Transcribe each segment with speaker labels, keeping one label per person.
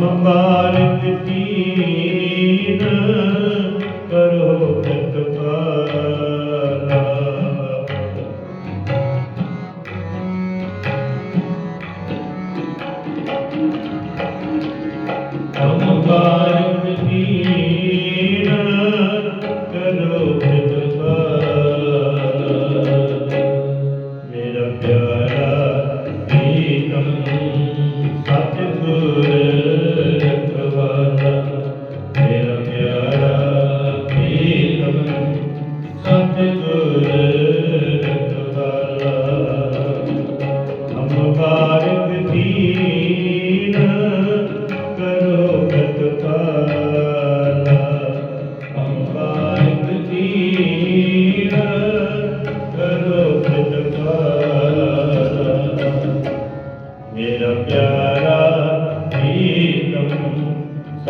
Speaker 1: ਹਮ ਬਾਰਿਕ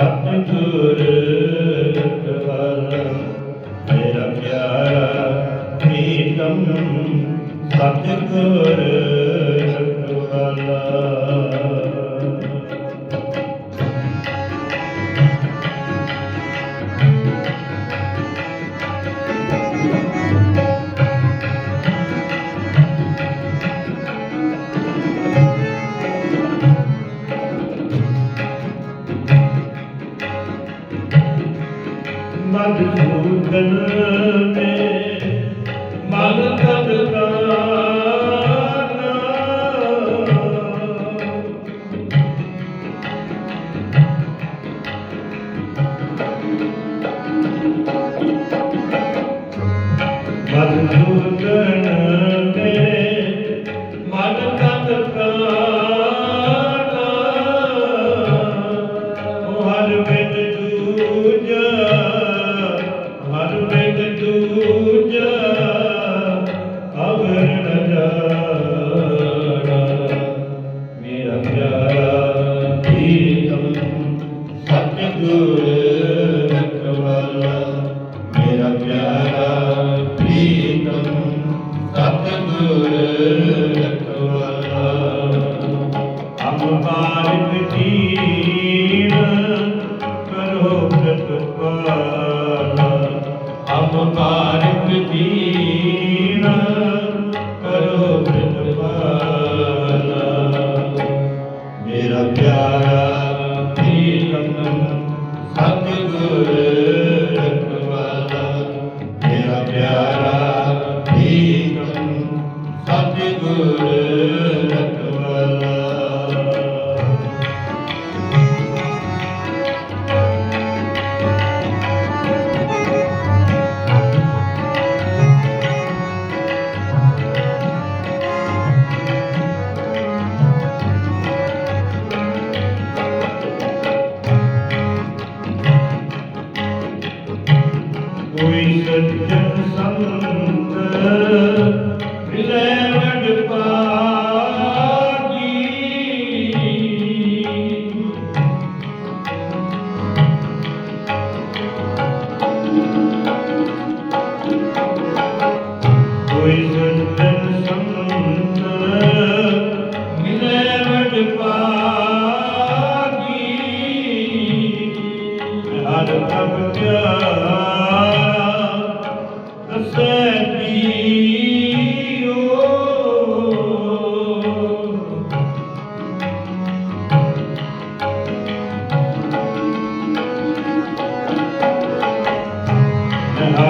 Speaker 1: ਸਤਿਗੁਰ ਰਖਵਾਲਾ ਮਧੂਗਨ ਮੇ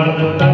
Speaker 1: guarda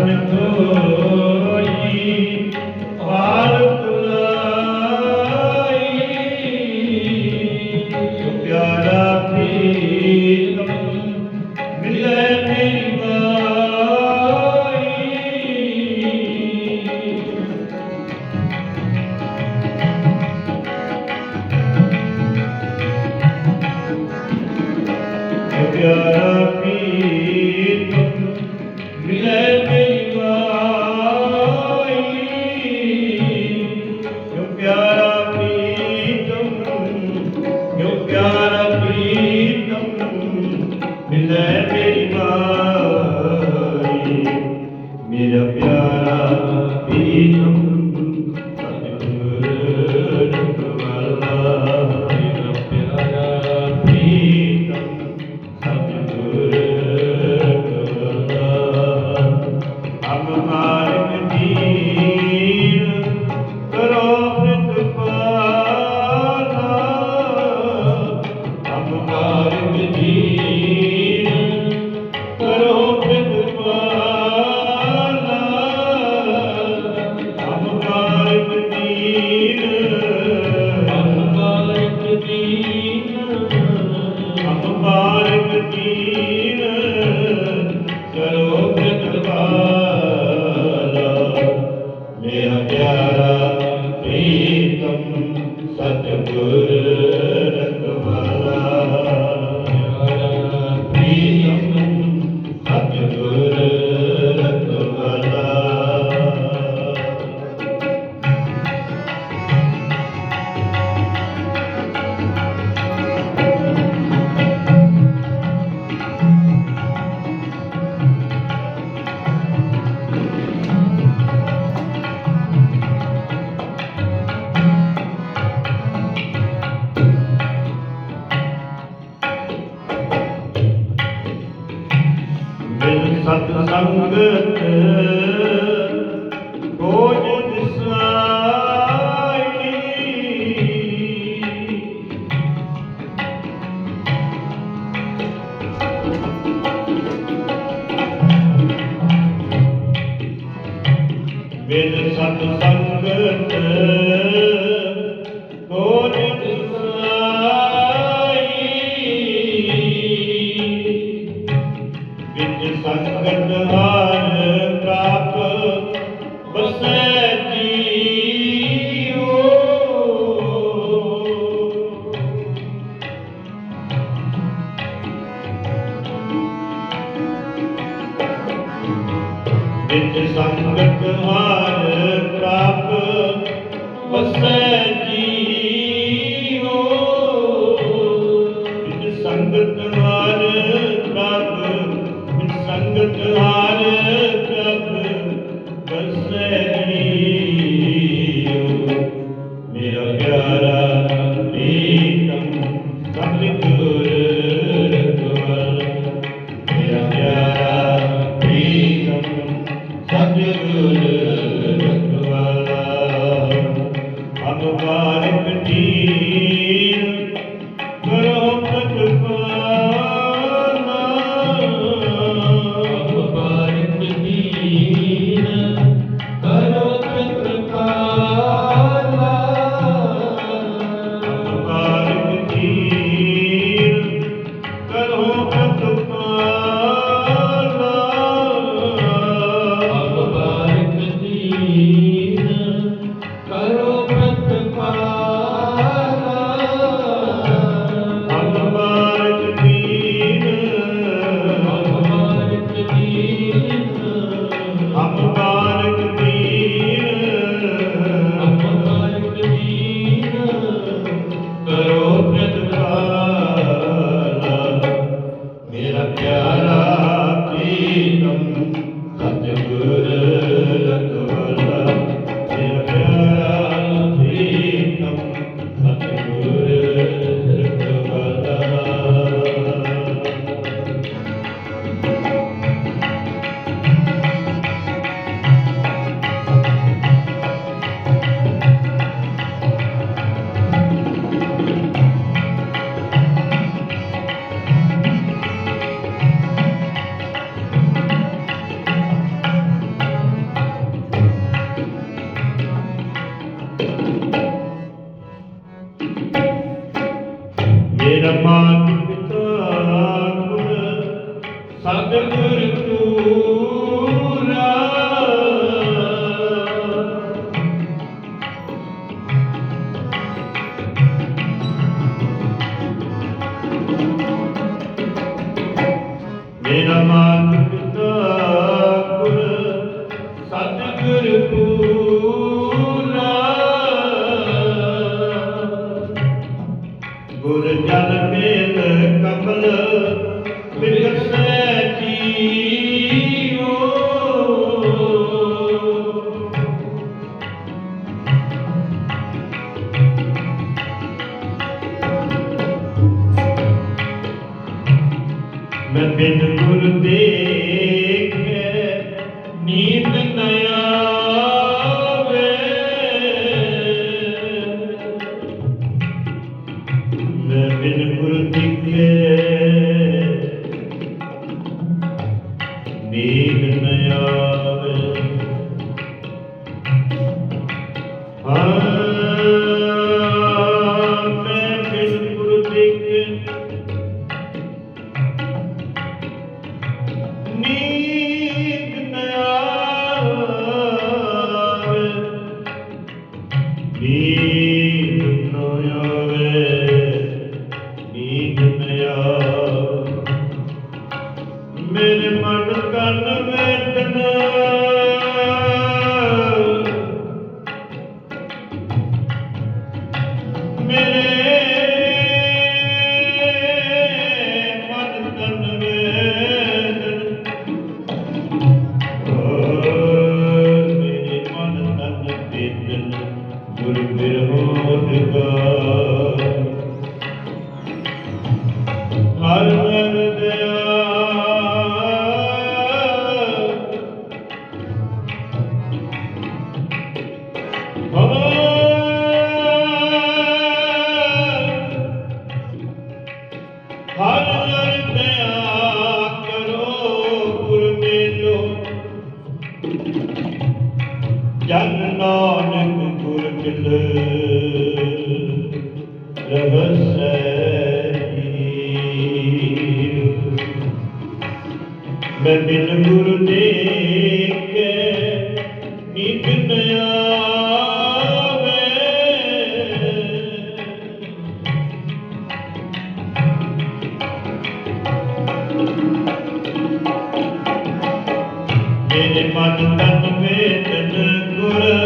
Speaker 1: Bhagavad Gita. ਸਤ ਸੰਗਤ ਜਿਤ ਸੰਗਤ ਹਾਰ ਪ੍ਰਭ ਵਸੈ Mira, ਗੁਰ ਦੇਖੇ ਨੀਤ ਨਯਾ ਜਨ ਨਾਨਕ ਗੁਰ ਮਿਲ ਰਹਸੈ ਮੈਂ ਬਿਨ ਗੁਰ ਦੇਖੇ, ਨਿਤ ਨ ਆਵੇ। ਮੇਰੇ ਮਨ ਤਨ ਵੇਦਨ Oh.